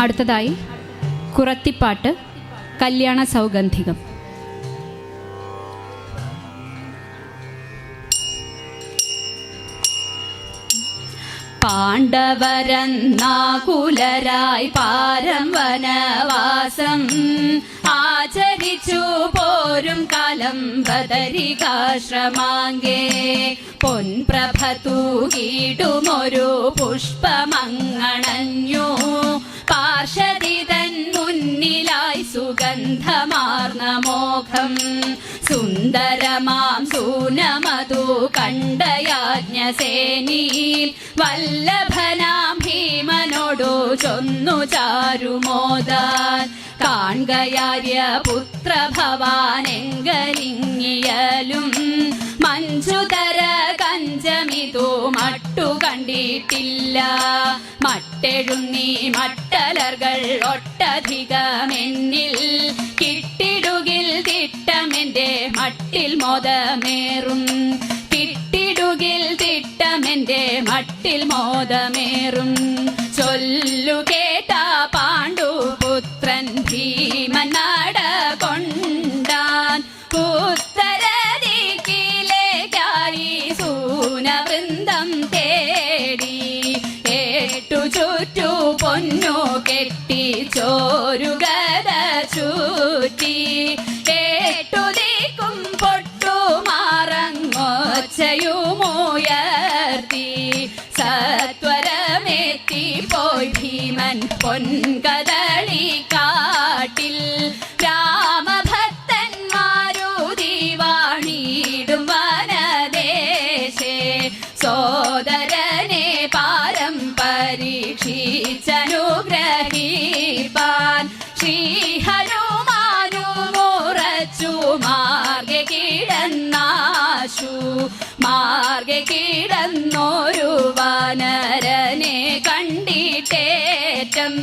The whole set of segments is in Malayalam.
അടുത്തതായി കുറത്തിപ്പാട്ട് കല്യാണ സൗഗന്ധികം. പാണ്ഡവരന്നാകുലരായി പാരം വനവാസം ആചരിച്ചു പോരും കാലം ബദരികാശ്രമാങ്കേ. പൊൻപ്രഭ തൂകിടുമൊരു പുഷ്പമങ്ങണഞ്ഞു മോഹം സുന്ദരമാം സൂനമതു കണ്ടയാജ്ഞസേനീ. വല്ലഭനാം ഭീമനോടു ചൊന്നു ചാരുമോദാൻ. കാൺകയാര്യ പുത്ര ഭവാനെങ്കലിങ്ങിയലും മഞ്ജുതര കഞ്ചമിതു മട്ടു കണ്ടിട്ടില്ല മട്ടെഴുന്നീ മട്ടലർകൾ ഒട്ടധികമെന്നിൽ. മട്ടിൽ മോദമേറും. കിട്ടിടുകിൽ തിട്ടമെന്റെ മട്ടിൽ മോദമേറും. ചൊല്ലു കേട്ട പാണ്ഡുപുത്രൻ ഭീമനാട കൊണ്ടാൻ. ഉത്തരദിക്കിലേക്കായി സൂനവൃന്ദം തേടി. കേട്ടു ചൂറ്റി. പൊൻകദളി കാട്ടിൽ രാമഭക്തന്മാരുതി വാണിടും വനദേശേ. സോദരനെ പാരം പരീക്ഷിച്ചനുഗ്രഹിപ്പാൻ. ശ്രീഹനുമാനുമുറച്ചു മാർഗെ കിടന്നാശു. മാർഗെ കിടന്നോരു വാനരനെ കണ്ടിട്ടേറ്റം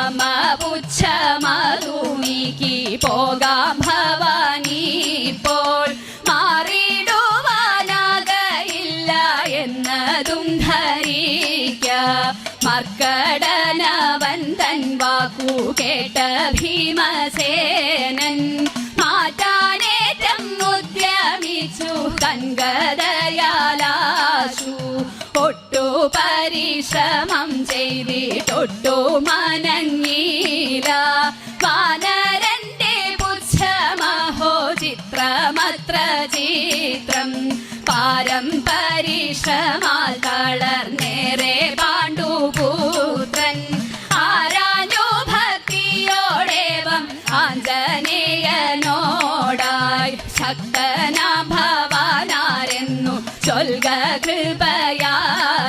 മമ പുച്ഛമതുമിക്ക് പോകാം ഭവാനിപ്പോൾ മാറിടുവാനാകയില്ല എന്നതും ധരിക്ക. മർക്കടനവൻ തൻ വാക്കു കേട്ട ഭീമസേനൻ. പരിശ്രമം ചെയ്തിട്ടൊട്ടു മനങ്ങീല വാനരന്റെ പുച്ഛമഹോ ചിത്രമത്ര ചിത്രം. പാരം പരിശ്രമാൽ തളർന്നേറെ പാണ്ഡുപൂത്രൻ. ആരാഞ്ഞു ഭക്തിയോടേവം ആഞ്ജനേയനോടായി. ശക്തനാ ഭവാനാരെന്നു ചൊൽക കൃപയാലേ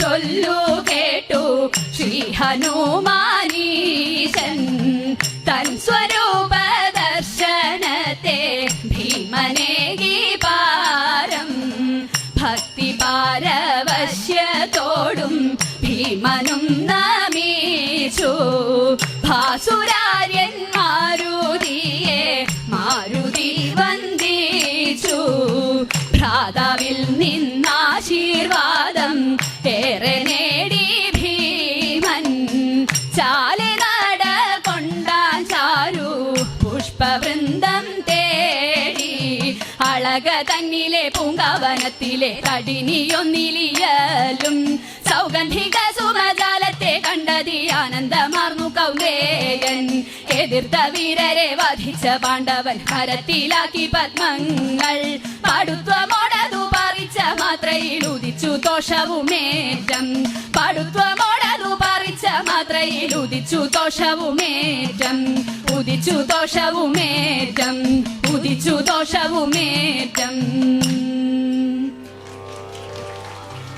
ചൊല്ലു കേട്ടു. ശ്രീ ഹനുമാനീശൻ തൻ സ്വരൂപ ദർശനത്തെ ഭീമനേകി പാരം. ഭക്തി പാരവശ്യത്തോടും ഭീമനും നമീച്ചു. ഭാസുരാര്യൻ മാരുതിയെ മാരുതി വന്ദിച്ചു. ഭ്രാതാവിൽ നിന്നാശീർവാദം പൂങ്കാവനത്തിലെ കടിനിയൊന്നിലിയലും സൗഗന്ധിക സുമജാലത്തെ കണ്ടതി ആനന്ദമാർന്നു കൗന്ദേയൻ എതിർത്ത വീരരെ വധിച്ച പാണ്ഡവൻ കരത്തിലാക്കി പത്മങ്ങൾ. പാടുത്വമോടതു പറിച്ച മാത്രയിൽ ഉദിച്ചു ദോഷവുമേറ്റം പറിച്ച മാത്രയിൽ ഉദിച്ചു ദോഷവുമേറ്റം ഉദിച്ചു ദോഷവുമേറ്റം ഉദിച്ചു ദോഷവുമേറ്റം